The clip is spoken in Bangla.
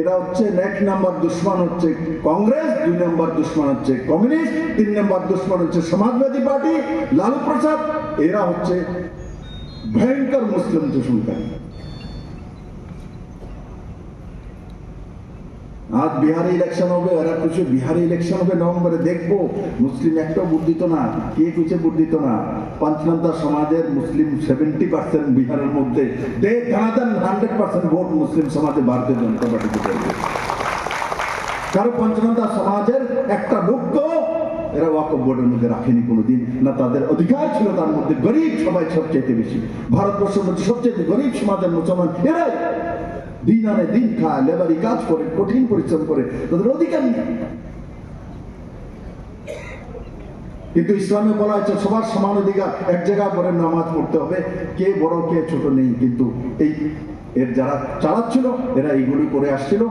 এরা হচ্ছে এক নাম্বার দুশ্মন হচ্ছে কংগ্রেস, দুই নম্বর দুশ্মন হচ্ছে কমিউনিস্ট, তিন নম্বর দুশ্মন হচ্ছে সমাজবাদী পার্টি, লালু প্রসাদ। এরা হচ্ছে ভয়ঙ্কর মুসলিম দূষণকারী আজ বিহারে ইলেকশন হবে, এরা কিছু বিহারে ইলেকশন হবে, নভেম্বরে দেখব। মুসলিম একটাও দিত না, কে কিছু দিত না। পঞ্চনন্দা সমাজের মুসলিম সেভেন্টি পার্সেন্ট বিহারের মধ্যে। হান্ড্রেড পার্সেন্ট ভোট মুসলিম সমাজে ভারতীয় জনতা পার্টিকে দেবে। কারণ পঞ্চনন্দা সমাজের একটা লোককেও এরা ওয়াকফ বোর্ডের মধ্যে রাখেনি কোনোদিন। না তাদের অধিকার ছিল, তার মধ্যে গরিব সবাই সবচেয়ে বেশি। ভারতবর্ষের মধ্যে সবচেয়ে গরিব সমাজের মুসলমান এরাই। দিন আনে দিন খায়, লেবারি কাজ করে, কঠিন পরিশ্রম করে। তাদের অধিকার নেই। কিন্তু ইসলামে বলা হয়েছে, সবার সমান অধিকার, এক জায়গায় পরে নামাজ পড়তে হবে। কে বড়, কে ছোট নেই। কিন্তু এই এর যারা চালাচ্ছিল, এরা এইগুলি করে আসছিল।